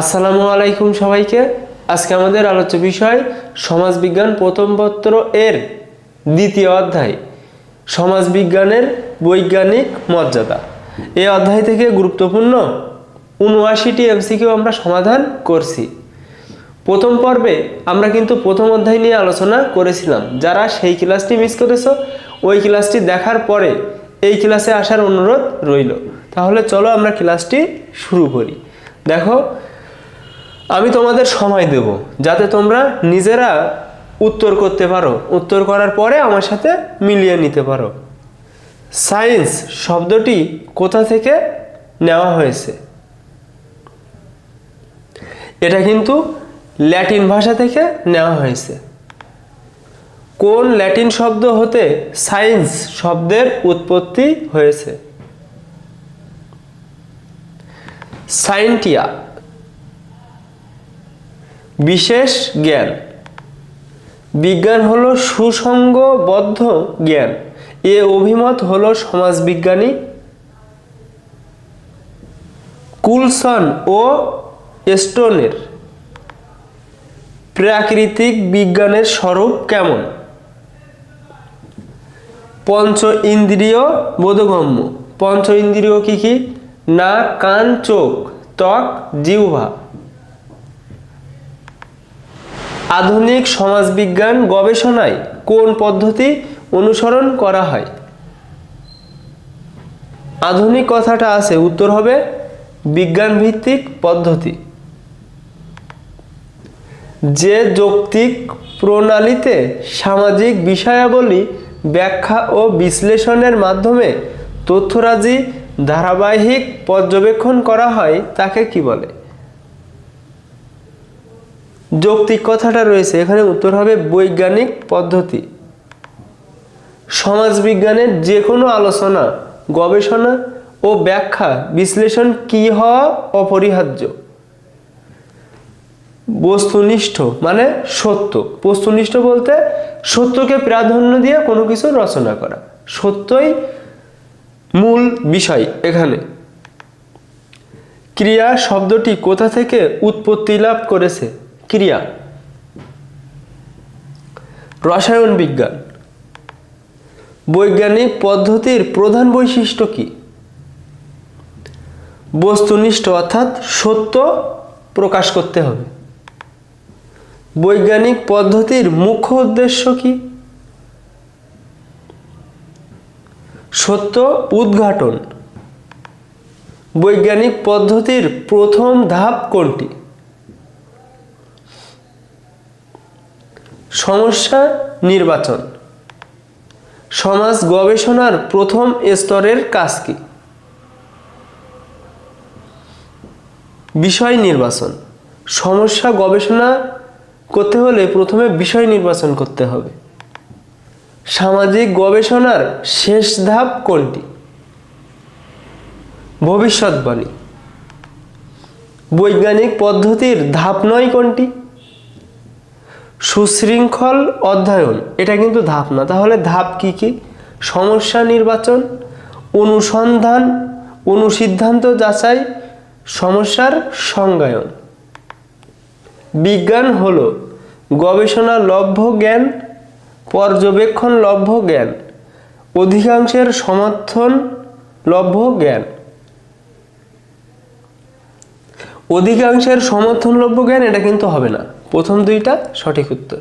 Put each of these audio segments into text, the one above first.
আসসালামু আলাইকুম সবাইকে। আজকে আমাদের আলোচ্য বিষয় সমাজবিজ্ঞান প্রথম পত্র এর দ্বিতীয় অধ্যায়, সমাজবিজ্ঞানের বৈজ্ঞানিক মর্যাদা। এই অধ্যায় থেকে গুরুত্বপূর্ণ উনআশিটি এমসিকিউ আমরা সমাধান করছি। প্রথম পর্বে আমরা কিন্তু প্রথম অধ্যায় নিয়ে আলোচনা করেছিলাম। যারা সেই ক্লাসটি মিস করেছ, ওই ক্লাসটি দেখার পরে এই ক্লাসে আসার অনুরোধ রইল। তাহলে চলো আমরা ক্লাসটি শুরু করি। দেখো আমি তোমাদের সময় দেব, যাতে তোমরা নিজেরা উত্তর করতে পারো। উত্তর করার পরে আমার সাথে মিলিয়ে নিতে পারো। সায়েন্স শব্দটি কোথা থেকে নেওয়া হয়েছে? এটা কিন্তু ল্যাটিন ভাষা থেকে নেওয়া হয়েছে। কোন ল্যাটিন শব্দ হতে সায়েন্স শব্দের উৎপত্তি হয়েছে? সাইন্টিয়া বিশেষ জ্ঞান। বিজ্ঞান হলো সুসংগবদ্ধ জ্ঞান। এ অভিমত হলো সমাজবিজ্ঞানী কুলসন ও স্টোনের। প্রাকৃতিক বিজ্ঞানের স্বরূপ কেমন? পঞ্চ ইন্দ্রিয় বোধগম্য। পঞ্চ ইন্দ্রিয় কি কি? না কান, চোখ, ত্বক, জিহ্বা। আধুনিক সমাজবিজ্ঞান গবেষণায় কোন পদ্ধতি অনুসরণ করা হয়? আধুনিক কথাটা আছে, উত্তর হবে বিজ্ঞান ভিত্তিক পদ্ধতি। যে যৌক্তিক প্রণালীতে সামাজিক বিষয়াবলী, ব্যাখ্যা ও বিশ্লেষণের মাধ্যমে তথ্যরাজি ধারাবাহিক পর্যবেক্ষণ করা হয়, তাকে কি বলে? যৌক্তিক কথাটা রয়েছে, এখানে উত্তর হবে বৈজ্ঞানিক পদ্ধতি। সমাজবিজ্ঞানের যে কোনো আলোচনা, গবেষণা ও ব্যাখ্যা বিশ্লেষণ কি হওয়া অপরিহার্য? বস্তুনিষ্ঠ মানে সত্য। বস্তুনিষ্ঠ বলতে সত্যকে প্রাধান্য দিয়ে কোনো কিছু রচনা করা। সত্যই মূল বিষয় এখানে। ক্রিয়া শব্দটি কোথা থেকে উৎপত্তি লাভ করেছে? ক্রিয়া। রসায়ন বিজ্ঞান। বৈজ্ঞানিক পদ্ধতির প্রধান বৈশিষ্ট্য কি? বস্তুনিষ্ঠ অর্থাৎ সত্য প্রকাশ করতে হবে। বৈজ্ঞানিক পদ্ধতির মুখ্য উদ্দেশ্য কি? সত্য উদ্ঘাটন। বৈজ্ঞানিক পদ্ধতির প্রথম ধাপ কোনটি? সমস্যা নির্বাচন। সমাজ গবেষণার প্রথম স্তরের কাজ কি? বিষয় নির্বাচন। সমস্যা গবেষণা করতে হলে প্রথমে বিষয় নির্বাচন করতে হবে। সামাজিক গবেষণার শেষ ধাপ কোনটি? ভবিষ্যৎবাণী। বৈজ্ঞানিক পদ্ধতির ধাপ নয় কোনটি? সুশৃঙ্খল অধ্যয়ন, এটা কিন্তু ধাপ না। তাহলে ধাপ কি কি? সমস্যা নির্বাচন, অনুসন্ধান, অনুসিদ্ধান্ত যাচাই, সমস্যার সংজ্ঞায়ন। বিজ্ঞান হল গবেষণা লভ্য জ্ঞান, পর্যবেক্ষণ লভ্য জ্ঞান, অধিকাংশের সমর্থন লভ্য জ্ঞান। অধিকাংশের সমর্থনলভ্য জ্ঞান, এটা কিন্তু হবে না। প্রথম দুইটা সঠিক উত্তর।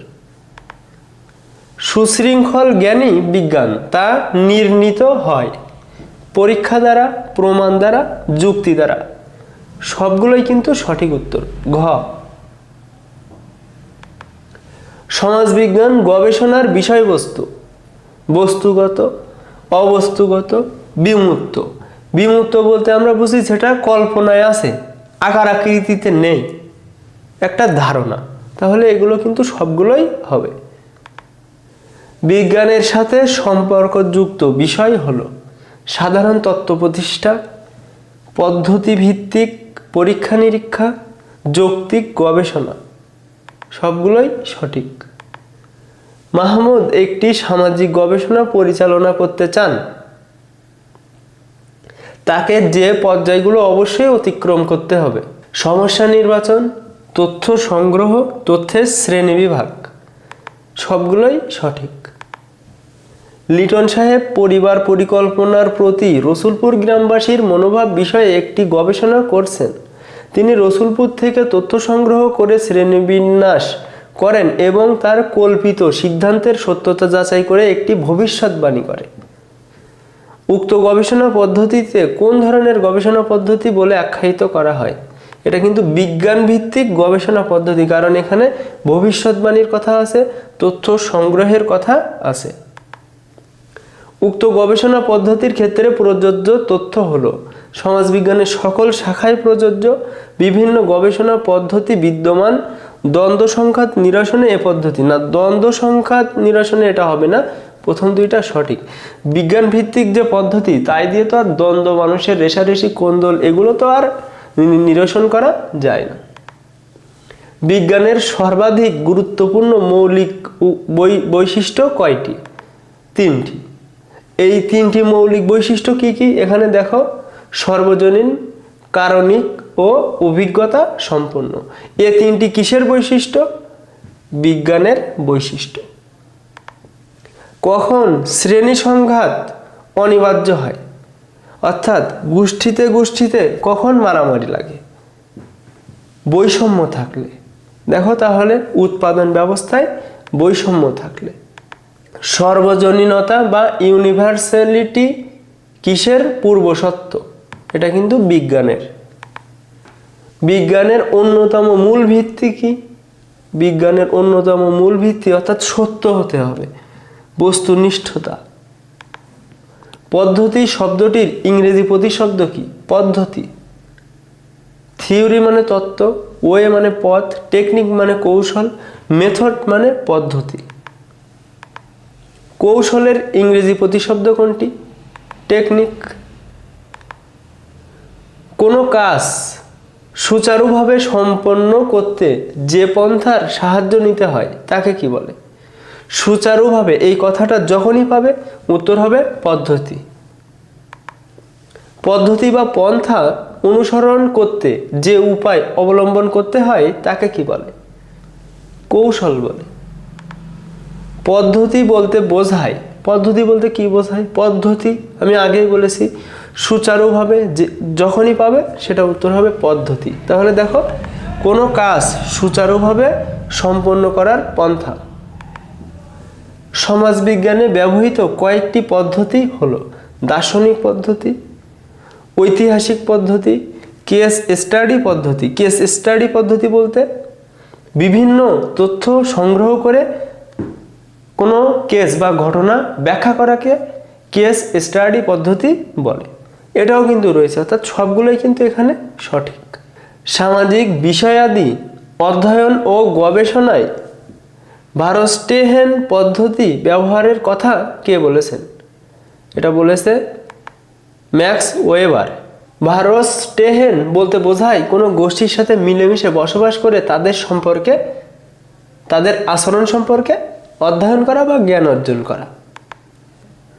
সুশৃঙ্খল জ্ঞানই বিজ্ঞান, তা নির্ণীত হয় পরীক্ষা দ্বারা, প্রমাণ দ্বারা, যুক্তি দ্বারা। সবগুলোই কিন্তু সঠিক উত্তর। ঘ। সমাজবিজ্ঞান, গবেষণার বিষয়বস্তু। বস্তুগত, অবস্তুগত, বিমূর্ত। বিমূর্ত বলতে আমরা বুঝি সেটা কল্পনায় আছে, আকার আকৃতিতে নেই। একটা ধারণা। তাহলে এগুলো কিন্তু সবগুলোই হবে। বিজ্ঞানের সাথে সম্পর্কযুক্ত বিষয় হলো সাধারণ তত্ত্ব প্রতিষ্ঠা পদ্ধতি ভিত্তিক পরীক্ষা নিরীক্ষা, যৌক্তিক গবেষণা, সবগুলোই সঠিক। মাহমুদ একটি সামাজিক গবেষণা পরিচালনা করতে চান। তাকে যে পর্যায়গুলো অবশ্যই অতিক্রম করতে হবে। সমস্যা নির্বাচন তথ্য সংগ্রহ, তথ্যের শ্রেণীবিভাগ সবগুলোই সঠিক। লিটন সাহেব পরিবার পরিকল্পনার প্রতি রসুলপুর গ্রামবাসীর মনোভাব বিষয়ে একটি গবেষণা করছেন। তিনি রসুলপুর থেকে তথ্য সংগ্রহ করে শ্রেণীবিন্যাস করেন এবং তার কল্পিত সিদ্ধান্তের সত্যতা যাচাই করে একটি ভবিষ্যৎবাণী করে। উক্ত গবেষণা পদ্ধতিতে কোন ধরনের গবেষণা পদ্ধতি বলে আখ্যায়িত করা হয়? এটা কিন্তু বিজ্ঞান ভিত্তিক গবেষণা পদ্ধতি, কারণ এখানে ভবিষ্যৎবাণীর কথা আছে, তথ্য সংগ্রহের কথা আছে। উক্ত গবেষণা পদ্ধতির ক্ষেত্রে প্রযোজ্য তথ্য হলো, সমাজবিজ্ঞানের সকল শাখায় প্রযোজ্য, বিভিন্ন গবেষণা পদ্ধতি বিদ্যমান, দ্বন্দ্ব সংঘাত নিরসনে এ পদ্ধতি। না, দ্বন্দ্ব সংখ্যাত নিরসনে এটা হবে না, প্রথম দুইটা সঠিক। বিজ্ঞান ভিত্তিক যে পদ্ধতি, তাই দিয়ে তো আর দ্বন্দ্ব, মানুষের রেশারেশি, কোন্দল, এগুলো তো আর নিরসন করা যায় না। বিজ্ঞানের সর্বাধিক গুরুত্বপূর্ণ মৌলিক বৈশিষ্ট্য কয়টি? তিনটি। এই তিনটি মৌলিক বৈশিষ্ট্য কি কি? এখানে দেখো, সর্বজনীন, কারণিক ও অভিজ্ঞতা সম্পন্ন। এ তিনটি কিসের বৈশিষ্ট্য? বিজ্ঞানের বৈশিষ্ট্য। কখন শ্রেণি সংঘাত অনিবার্য হয়? অর্থাৎ গোষ্ঠীতে গোষ্ঠীতে কখন মারামারি লাগে? বৈষম্য থাকলে। দেখো তাহলে উৎপাদন ব্যবস্থায় বৈষম্য থাকলে। সর্বজনীনতা বা ইউনিভার্সালিটি কিসের? পূর্বসত্ত্ব। এটা কিন্তু বিজ্ঞানের। বিজ্ঞানের অন্যতম মূল ভিত্তি কি? বিজ্ঞানের অন্যতম মূল ভিত্তি অর্থাৎ সত্য হতে হবে। বস্তুনিষ্ঠতা। পদ্ধতি শব্দটির ইংরেজি প্রতিশব্দ কি? পদ্ধতি। থিওরি মানে তত্ত্ব, ওয়ে মানে পথ, টেকনিক মানে কৌশল, মেথড মানে পদ্ধতি। কৌশলের ইংরেজি প্রতিশব্দ কোনটি? টেকনিক। কোনো কাজ সুচারুভাবে সম্পন্ন করতে যে পন্থার সাহায্য নিতে হয়, তাকে কি বলে? সুচারুভাবে এই কথাটা যখনই পাবে, উত্তর হবে পদ্ধতি। পদ্ধতি বা পন্থা অনুসরণ করতে যে উপায় অবলম্বন করতে হয়, তাকে কি বলে? কৌশল বলে। পদ্ধতি বলতে বোঝায়। পদ্ধতি বলতে কি বোঝায়? পদ্ধতি, আমি আগেই বলেছি, সুচারুভাবে যে যখনই পাবে, সেটা উত্তর হবে পদ্ধতি। তাহলে দেখো, কোনো কাজ সুচারুভাবে সম্পন্ন করার পন্থা। সমাজবিজ্ঞানে ব্যবহৃত কয়েকটি পদ্ধতি হলো দার্শনিক পদ্ধতি, ঐতিহাসিক পদ্ধতি, কেস স্টাডি পদ্ধতি। কেস স্টাডি পদ্ধতি বলতে বিভিন্ন তথ্য সংগ্রহ করে কোনো কেস বা ঘটনা ব্যাখ্যা করাকে কেস স্টাডি পদ্ধতি বলে। এটাও কিন্তু রয়েছে, অর্থাৎ সবগুলোই কিন্তু এখানে সঠিক। সামাজিক বিষয়াদি অধ্যয়ন ও গবেষণায় ভারস্টেহেন পদ্ধতি ব্যবহারের কথা কে বলেছেন? এটা বলেছে ম্যাক্স ওয়েবার। ভারস্টেহেন বলতে বোঝায় কোনো গোষ্ঠীর সাথে মিলেমিশে বসবাস করে তাদের সম্পর্কে, তাদের আচরণ সম্পর্কে অধ্যয়ন করা বা জ্ঞান অর্জন করা।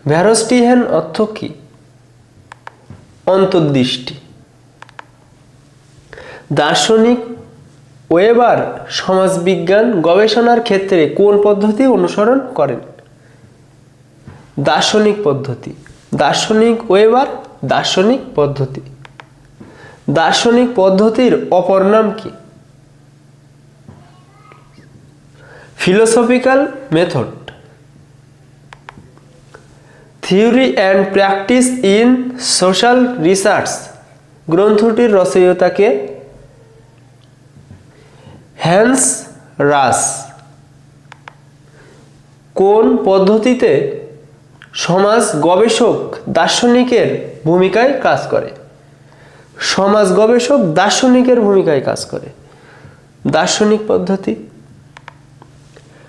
ভ্যারস্টিহেন অর্থ কি? অন্তর্দৃষ্টি। দার্শনিক ওয়েবার সমাজবিজ্ঞান গবেষণার ক্ষেত্রে কোন পদ্ধতি অনুসরণ করেন? দার্শনিক পদ্ধতি। দার্শনিক ওয়েবার দার্শনিক পদ্ধতি। দার্শনিক পদ্ধতির অপর নাম কি? Philosophical method. Theory and practice in social research গ্রন্থটির রচয়িতাকে হ্যান্স রাস। কোন পদ্ধতিতে সমাজ গবেষক দার্শনিকের ভূমিকায় কাজ করে? সমাজ গবেষক দার্শনিকের ভূমিকায় কাজ করে। দার্শনিক পদ্ধতি।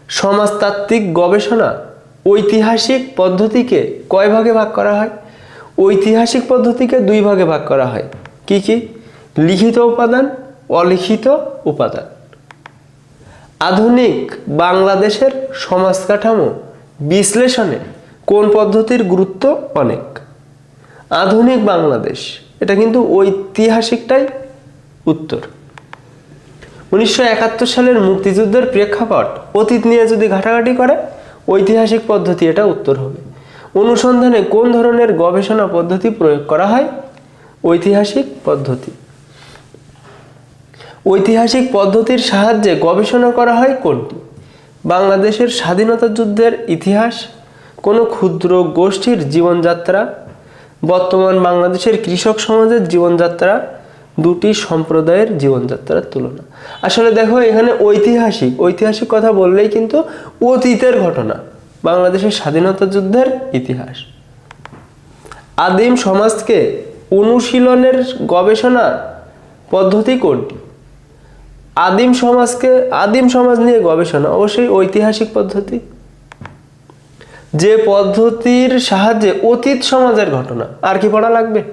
সমাজতাত্ত্বিক গবেষণা ঐতিহাসিক পদ্ধতিকে কয় ভাগে ভাগ করা হয়? ঐতিহাসিক পদ্ধতিকে দুই ভাগে ভাগ করা হয়। কি কি? লিখিত উপাদান, অলিখিত উপাদান। আধুনিক বাংলাদেশের সমাজ কাঠামো বিশ্লেষণে কোন পদ্ধতির গুরুত্ব অনেক? আধুনিক বাংলাদেশ, এটা কিন্তু ঐতিহাসিকটাই উত্তর। উনিশশো একাত্তর সালের মুক্তিযুদ্ধের প্রেক্ষাপট অতীত নিয়ে যদি ঘাটাঘাটি করে, ঐতিহাসিক পদ্ধতি এটা উত্তর হবে। অনুসন্ধানে কোন ধরনের গবেষণা পদ্ধতি প্রয়োগ করা হয়? ঐতিহাসিক পদ্ধতি। ঐতিহাসিক পদ্ধতির সাহায্যে গবেষণা করা হয় কোনটি? বাংলাদেশের স্বাধীনতা যুদ্ধের ইতিহাস, কোনো ক্ষুদ্র গোষ্ঠীর জীবনযাত্রা, বর্তমান বাংলাদেশের কৃষক সমাজের জীবনযাত্রা, দুটি সম্প্রদায়ের জীবনযাত্রার তুলনা। আসলে দেখো, এখানে ঐতিহাসিক ঐতিহাসিক কথা বললেই কিন্তু অতীতের ঘটনা, বাংলাদেশের স্বাধীনতা যুদ্ধের ইতিহাস। আদিম সমাজকে অনুশীলনের গবেষণা পদ্ধতি কোনটি? আদিম সমাজকে, আদিম সমাজ নিয়ে গবেষণা, অবশ্যই ঐতিহাসিক পদ্ধতি। যে পদ্ধতির সাহায্যে অতীত সমাজের ঘটনা, আর কি পড়া লাগবে?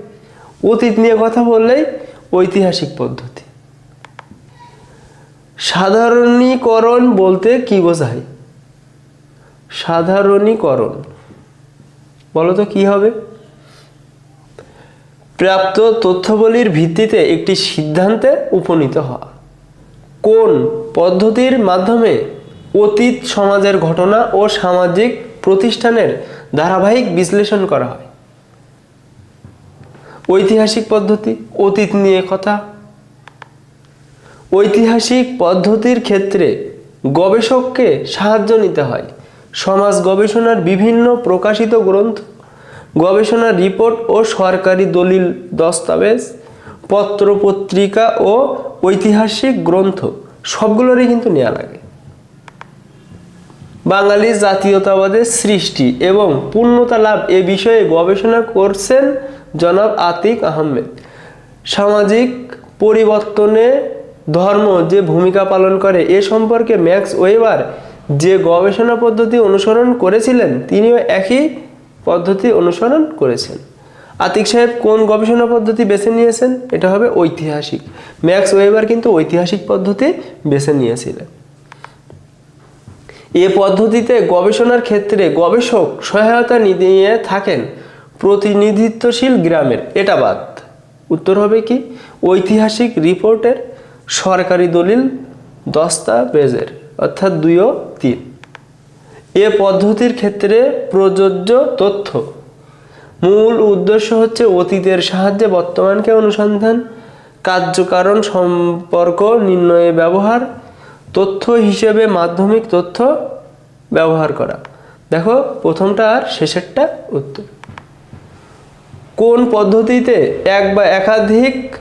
অতীত নিয়ে কথা বললেই ঐতিহাসিক পদ্ধতি। সাধারণীকরণ বলতে কি বোঝায়? সাধারণীকরণ। বলো তো কি হবে? প্রাপ্ত তথ্যবলির ভিত্তিতে একটি সিদ্ধান্তে উপনীত হওয়া। কোন পদ্ধতির মাধ্যমে অতীত সমাজের ঘটনা ও সামাজিক প্রতিষ্ঠানের ধারাবাহিক বিশ্লেষণ করা হয়? ঐতিহাসিক পদ্ধতি, অতীত নিয়ে কথা। ঐতিহাসিক পদ্ধতির ক্ষেত্রে গবেষককে সাহায্য নিতে হয়। সমাজ গবেষণার বিভিন্ন প্রকাশিত গ্রন্থ গবেষণা রিপোর্ট ও সরকারি দলিল দস্তাবেজ পত্র পত্রিকা ও ঐতিহাসিক গ্রন্থ, সবগুলোরই কিন্তু নেওয়া লাগে। বাঙালি জাতীয়তাবাদের সৃষ্টি এবং পূর্ণতা লাভ এ বিষয়ে গবেষণা করছেন জনাব আতিক আহমেদ। সামাজিক পরিবর্তনে ধর্ম যে ভূমিকা পালন করে এ সম্পর্কে ম্যাক্স ওয়েবার যে গবেষণা পদ্ধতি অনুসরণ করেছিলেন, তিনিও একই পদ্ধতি অনুসরণ করেছেন। আতিক সাহেব কোন গবেষণা পদ্ধতি বেছে নিয়েছেন? এটা হবে ঐতিহাসিক। ম্যাক্স ওয়েবার কিন্তু ঐতিহাসিক পদ্ধতি বেছে নিয়েছিলেন। এ পদ্ধতিতে গবেষণার ক্ষেত্রে গবেষক সহায়তা নিয়ে থাকেন প্রতিনিধিত্বশীল গ্রামের। এটা বাদ। উত্তর হবে কি? ঐতিহাসিক রিপোর্টের সরকারি দলিল দস্তাবেজের, অর্থাৎ দুই ও তিন। এ পদ্ধতির ক্ষেত্রে প্রযোজ্য তথ্য মূল উদ্দেশ্য হচ্ছে অতীতের সাহায্যে বর্তমানকে অনুসন্ধান, কার্যকারণ, সম্পর্ক, নির্ণয়ে ব্যবহার, তথ্য হিসেবে মাধ্যমিক তথ্য ব্যবহার করা। দেখো, প্রথমটা আর শেষেরটা উত্তর। কোন পদ্ধতিতে এক বা একাধিক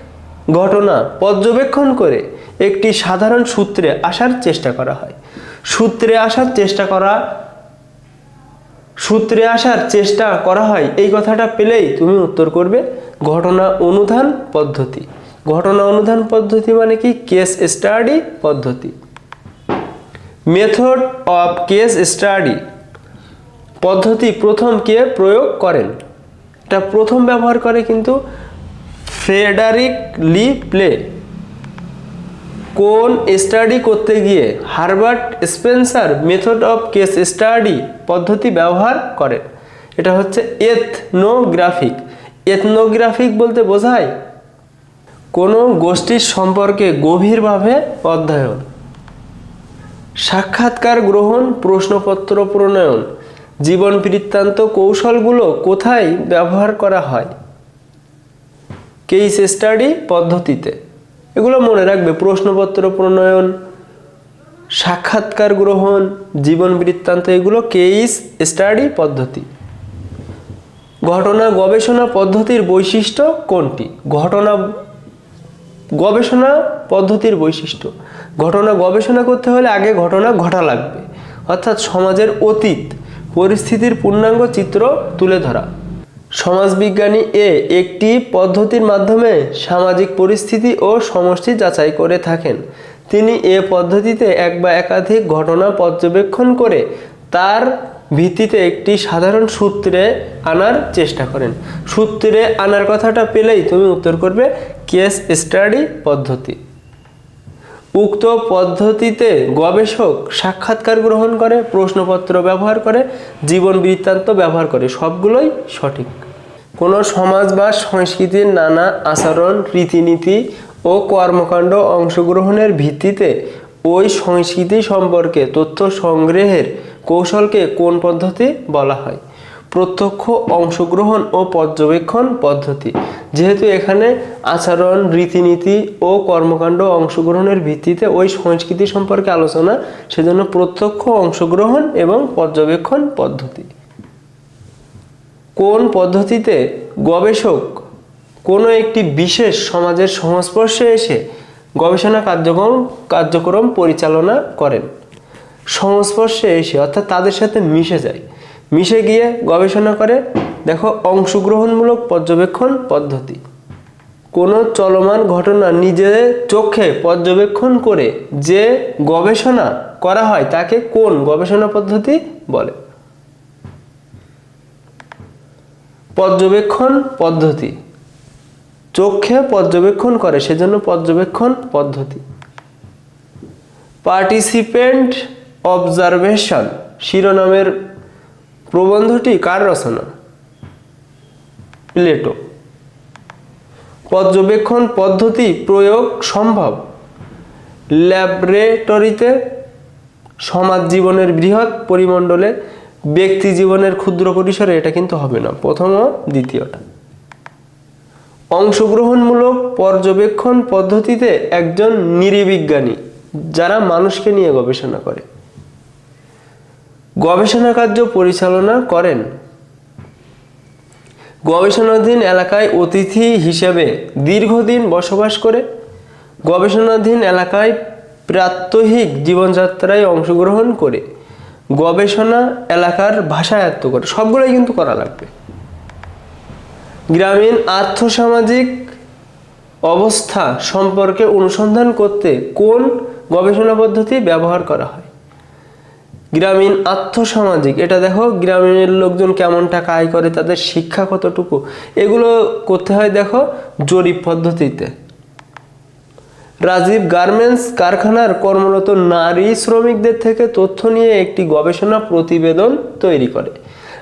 ঘটনা পর্যবেক্ষণ করে একটি সাধারণ সূত্রে আসার চেষ্টা করা হয়? সূত্রে আসার চেষ্টা করা সূত্রে আসার চেষ্টা করা হয়, এই কথাটা পেলেই তুমি উত্তর করবে, ঘটনা অনুধান পদ্ধতি। ঘটনা অনুধান পদ্ধতি মানে কি? কেস স্টাডি পদ্ধতি। Method of case study. পদ্ধতি প্রথম কে প্রয়োগ করেন? এটা প্রথম ব্যবহার করে কিন্তু ফ্রেডারিক লি প্লে। কোন স্টাডি করতে গিয়ে Herbert Spencer method of case study পদ্ধতি ব্যবহার করেন এটা হচ্ছে এথনোগ্রাফিক এথনোগ্রাফিক বলতে বোঝায় কোনো গোষ্ঠীর সম্পর্কে গভীরভাবে অধ্যয়ন। সাক্ষাৎকার গ্রহণ, প্রশ্নপত্র প্রণয়ন, জীবন বৃত্তান্ত কৌশলগুলো কোথায় ব্যবহার করা হয়? কেস স্টাডি পদ্ধতিতে। এগুলো মনে রাখবে। প্রশ্নপত্র প্রণয়ন, সাক্ষাৎকার গ্রহণ, জীবন বৃত্তান্ত, এগুলো কেস স্টাডি পদ্ধতি। ঘটনা গবেষণা পদ্ধতির বৈশিষ্ট্য কোনটি? ঘটনা গবেষণা পদ্ধতির বৈশিষ্ট্য। ঘটনা গবেষণা করতে হলে আগে ঘটনা ঘটা লাগবে। অর্থাৎ সমাজের অতীত, পরিস্থিতির পূর্ণাঙ্গ চিত্র তুলে ধরা। সমাজবিজ্ঞানী এ একটি পদ্ধতির মাধ্যমে সামাজিক পরিস্থিতি ও সমষ্টি যাচাই করে থাকেন। তিনি এ পদ্ধতিতে এক বা একাধিক ঘটনা পর্যবেক্ষণ করে তার ভিত্তিতে একটি সাধারণ সূত্রে আনার চেষ্টা করেন। সূত্রে আনার কথাটা পেলেই তুমি উত্তর করবে, কেস স্টাডি পদ্ধতি। উক্ত পদ্ধতিতে গবেষক সাক্ষাৎকার গ্রহণ করে, প্রশ্নপত্র ব্যবহার করে, জীবন বৃত্তান্ত ব্যবহার করে, সবগুলোই সঠিক। কোনো সমাজ বা সংস্কৃতির নানা আচরণ, রীতিনীতি ও কর্মকাণ্ড অংশগ্রহণের ভিত্তিতে ওই সংস্কৃতি সম্পর্কে তথ্য সংগ্রহের কৌশলকে কোন পদ্ধতি বলা হয়? প্রত্যক্ষ অংশগ্রহণ ও পর্যবেক্ষণ পদ্ধতি। যেহেতু এখানে আচরণ, রীতিনীতি ও কর্মকাণ্ড অংশগ্রহণের ভিত্তিতে ওই সংস্কৃতি সম্পর্কে আলোচনা, সেজন্য প্রত্যক্ষ অংশগ্রহণ এবং পর্যবেক্ষণ পদ্ধতি। কোন পদ্ধতিতে গবেষক কোনো একটি বিশেষ সমাজের সংস্পর্শে এসে গবেষণা কার্যক্রম কার্যক্রম পরিচালনা করেন? সংস্পর্শে এসে, অর্থাৎ তাদের সাথে মিশে যায়। মিশে গিয়ে গবেষণা করে, দেখো, অংশগ্রহণমূলক পর্যবেক্ষণ পদ্ধতি। কোনো চলমান ঘটনা নিজের চোখে পর্যবেক্ষণ করে যে গবেষণা করা হয় তাকে কোন গবেষণা পদ্ধতি বলে? পর্যবেক্ষণ পদ্ধতি। চোখে পর্যবেক্ষণ করে, সেজন্য পর্যবেক্ষণ পদ্ধতি। পার্টিসিপেন্ট অবজারভেশন শিরোনামের প্রবন্ধটি কার রচনা? প্লেটো। পর্যবেক্ষণ পদ্ধতি প্রয়োগ সম্ভব? ল্যাবরেটরিতে সমাজ জীবনের বৃহৎ পরিমণ্ডলে ব্যক্তি জীবনের ক্ষুদ্র পরিসরে এটা কিন্তু হবে না। প্রথম ও দ্বিতীয়টা। অংশগ্রহণমূলক পর্যবেক্ষণ পদ্ধতিতে একজন নিরিবিজ্ঞানী, যারা মানুষকে নিয়ে গবেষণা করে, গবেষণা কার্য পরিচালনা করেন। গবেষণাধীন এলাকায় অতিথি হিসেবে দীর্ঘদিন বসবাস করে, গবেষণাধীন এলাকায় প্রাত্যহিক জীবনযাত্রায় অংশগ্রহণ করে। গবেষণা এলাকার ভাষা আয়ত্ত করে সবগুলোই কিন্তু করা লাগবে। গ্রামীণ আর্থসামাজিক অবস্থা সম্পর্কে অনুসন্ধান করতে কোন গবেষণা পদ্ধতি ব্যবহার করা হয়? গ্রামীণ আর্থসামাজিক, এটা দেখো গ্রামীণের লোকজন কেমন টাকা আয় করে, তাদের শিক্ষা কতটুকু, এগুলো করতে হয় দেখো জরিপ পদ্ধতিতে। রাজীব গার্মেন্টস কারখানার কর্মরত নারী শ্রমিকদের থেকে তথ্য নিয়ে একটি গবেষণা প্রতিবেদন তৈরি করে।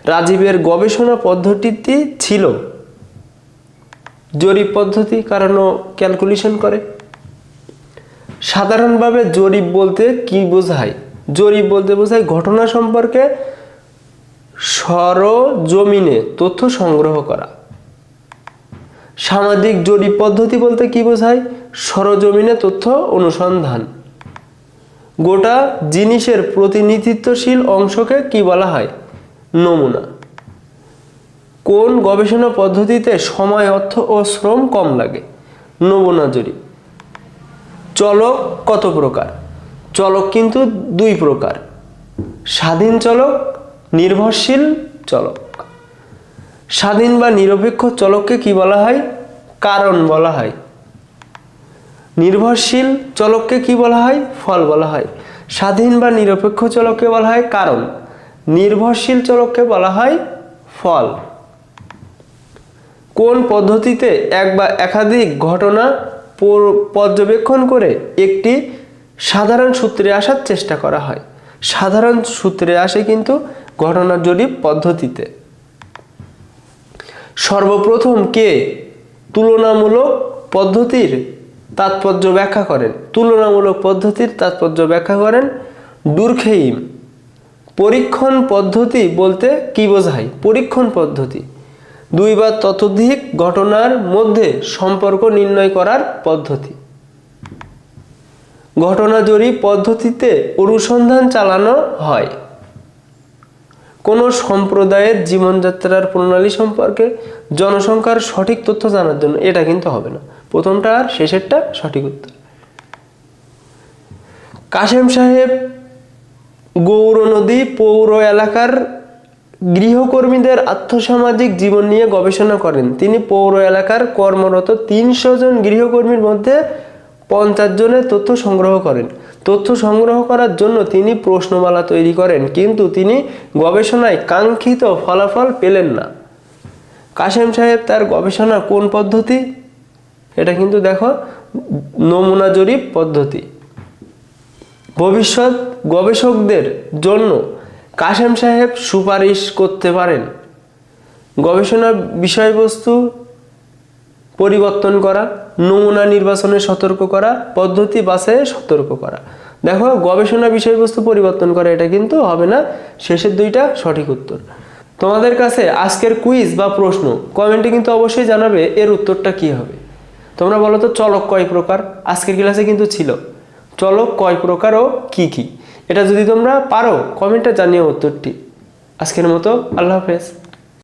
রাজীবের গবেষণা পদ্ধতিটি ছিল জরিপ পদ্ধতি, কারণ ক্যালকুলেশন করে। সাধারণভাবে জরিপ বলতে কি বোঝায়? জরিপ বলতে বোঝায় ঘটনা সম্পর্কে সরজমিনে তথ্য সংগ্রহ করা। সামাজিক জরিপ পদ্ধতি বলতে কি বোঝায়? সরজমিনে তথ্য অনুসন্ধান। গোটা জিনিসের প্রতিনিধিত্বশীল অংশকে কি বলা হয়? নমুনা। কোন গবেষণা পদ্ধতিতে সময়, অর্থ ও শ্রম কম লাগে? নমুনা জরিপ। চলক কত প্রকার? চলক কিন্তু দুই প্রকার। স্বাধীন চলক, নির্ভরশীল চলক। স্বাধীন বা নিরপেক্ষ চলককে কি বলা হয়? কারণ বলা হয়। নির্ভরশীল চলককে কি বলা হয়? ফল বলা হয়। স্বাধীন বা নিরপেক্ষ চলককে বলা হয় কারণ। নির্ভরশীল চলককে বলা হয় ফল। কোন পদ্ধতিতে এক বা একাধিক ঘটনা পর্যবেক্ষণ করে একটি সাধারণ সূত্রে আসার চেষ্টা করা হয়? সাধারণ সূত্রে আসে কিন্তু ঘটনা জরিপ পদ্ধতিতে। সর্বপ্রথম কে তুলনামূলক পদ্ধতির তাৎপর্য ব্যাখ্যা করেন। তুলনামূলক পদ্ধতির তাৎপর্য ব্যাখ্যা করেন ডুরখেইম পরীক্ষণ পদ্ধতি বলতে কি বোঝায়? পরীক্ষণ পদ্ধতি। দুই বা ততোধিক ঘটনার মধ্যে সম্পর্ক নির্ণয় করার পদ্ধতি। ঘটনা জরিপ পদ্ধতিতে অনুসন্ধান চালানো হয়। কোনো সম্প্রদায়ের জীবনযাত্রার প্রণালী সম্পর্কে জনসংখ্যার সঠিক তথ্য জানার জন্য এটা কিন্তু হবে না। প্রথমটা আর শেষেরটা সঠিক উত্তর। কাশেম সাহেব গৌর নদী পৌর এলাকার গৃহকর্মীদের আর্থসামাজিক জীবন নিয়ে গবেষণা করেন। তিনি পৌর এলাকার কর্মরত তিনশো জন গৃহকর্মীর মধ্যে পঞ্চাশ জনের তথ্য সংগ্রহ করেন। তথ্য সংগ্রহ করার জন্য তিনি প্রশ্নমালা তৈরি করেন, কিন্তু তিনি গবেষণায় কাঙ্ক্ষিত ফলাফল পেলেন না। কাশেম সাহেব তার গবেষণা কোন পদ্ধতি? এটা কিন্তু দেখো নমুনা জরিপ পদ্ধতি। ভবিষ্যৎ গবেষকদের জন্য কাশেম সাহেব সুপারিশ করতে পারেন। গবেষণা বিষয়বস্তু পরিবর্তন করা, নমুনা নির্বাচনে সতর্ক করা, পদ্ধতি বাছাইয়ে সতর্ক করা। দেখো গবেষণা বিষয়বস্তু পরিবর্তন করা, এটা কিন্তু হবে না। শেষের দুইটা সঠিক উত্তর। তোমাদের কাছে আজকের কুইজ বা প্রশ্ন কমেন্টে কিন্তু অবশ্যই জানাবে এর উত্তরটা কি হবে। তোমরা বলো তো চলক কয় প্রকার? আজকের ক্লাসে কিন্তু ছিল। চলক কয় প্রকার ও কী কী? এটা যদি তোমরা পারো কমেন্টে জানিও উত্তরটি। আজকের মতো, আল্লাহ হাফেজ।